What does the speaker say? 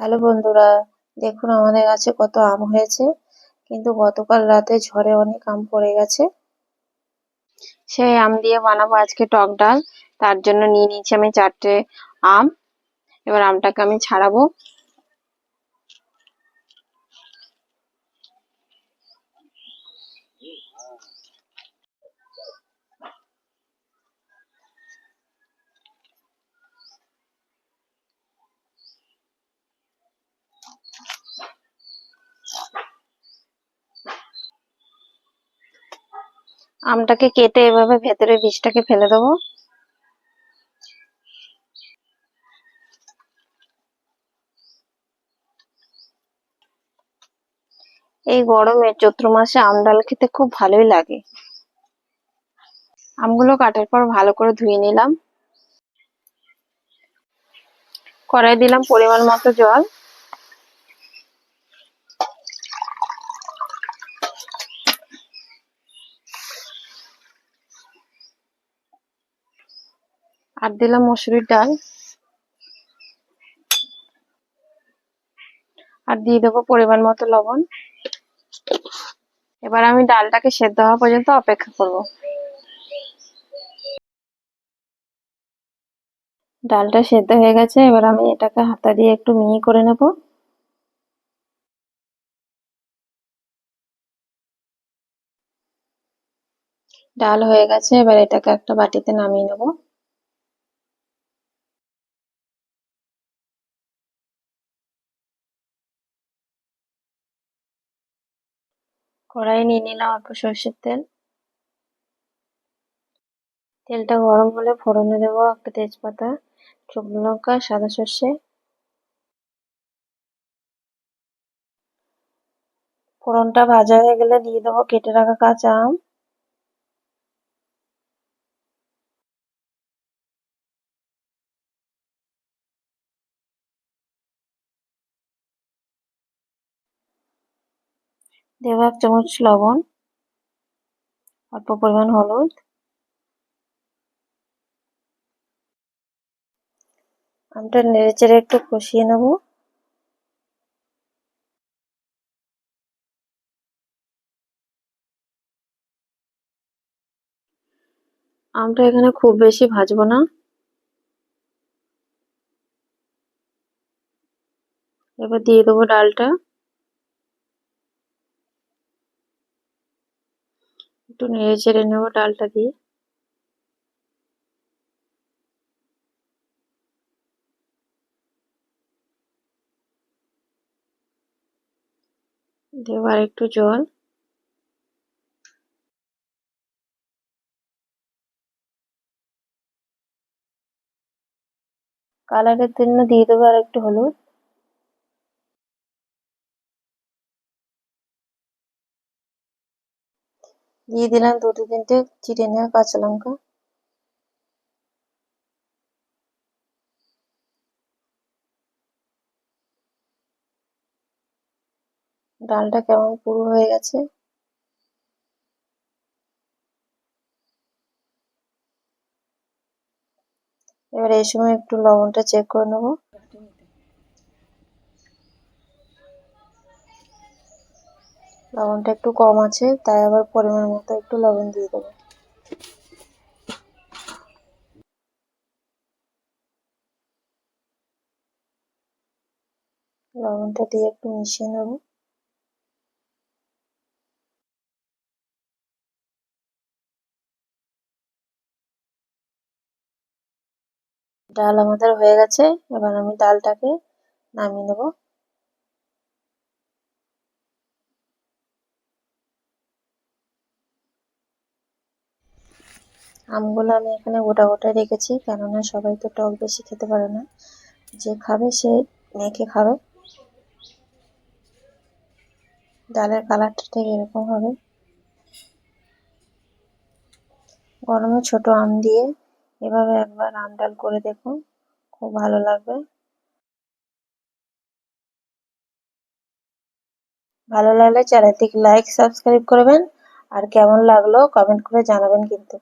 Hello বন্ধুরা, দেখুন আমাদের গাছে কত আম হয়েছে, কিন্তু গতকাল রাতে ঝড়ে অনেক আম পড়ে গেছে। সেই আম দিয়ে বানাবো আজকে টক ডাল, তার জন্য নিয়ে নিয়েছি আমি চারটে আম। এবার আমটাকে আমি ছাড়াবো। আমটাকে কেটে এভাবে ভেতরে বীজটাকে ফেলে দেবো। এই গরমে চৈত্র মাসে আম ডাল খেতে খুব ভালোই লাগে। আমগুলো কাটার পর ভালো করে ধুয়ে নিলাম। কড়াই দিলাম পরিমাণ মতো জল। আর দিলাম মসুরির ডাল। আর দিয়ে দেবো পরিমাণ মতো লবণ। এবার আমি ডালটাকে সেদ্ধ হওয়া পর্যন্ত অপেক্ষা করব। ডালটা সেদ্ধ হয়ে গেছে, এবার আমি এটাকে হাতা দিয়ে একটু মিহি করে নেব। ডাল হয়ে গেছে, এবার এটাকে একটা বাটিতে নামিয়ে নেব। কড়াই নিয়ে নিলাম অল্প সর্ষের তেল। তেলটা গরম হলে ফোড়নে দেবো একটা তেজপাতা, শুকনো লঙ্কা, সাদা সর্ষে। ফোড়নটা ভাজা হয়ে গেলে দিয়ে দেবো কেটে রাখা কাঁচা আম। দেবো এক চামচ লবণ, অল্প পরিমাণ হলুদ, আমটা নেড়ে চেড়ে একটু কষিয়ে নেব। আমটা এখানে খুব বেশি ভাজবো না। এবার দিয়ে দেবো ডালটা। একটু নেড়ে চেড়ে নেব ডালটা দিয়ে। দেবো আর একটু জল। কালারের জন্য দিয়ে দেবো আর একটু হলুদ। দিয়ে দিলাম দুটো তিনটে চিড়ে নেওয়া কাঁচা লঙ্কা ডালটা কেমন পুরো হয়ে গেছে এবার এই সময় একটু লবণটা চেক করে নেব লবণটা একটু কম আছে, তাই আবার পরিমাণ মতো একটু লবণ দিয়ে দেবো। লবণটা দিয়ে একটু মিশিয়ে নেব। ডাল আমাদের হয়ে গেছে, এবার আমি ডালটাকে নামিয়ে নেব। আমগুলো আমি এখানে গোটা গোটা রেখেছি, কেননা সবাই তো টক বেশি খেতে পারে না। যে খাবে সে মেখে খাবে। ডালের কালারটা ঠিক এরকম হবে। গরমে ছোট আম দিয়ে এভাবে একবার আম ডাল করে দেখুন, খুব ভালো লাগবে। ভালো লাগলে চ্যানেলটিকে লাইক সাবস্ক্রাইব করবেন। আর কেমন লাগল কমেন্ট করে জানাবেন কিন্তু।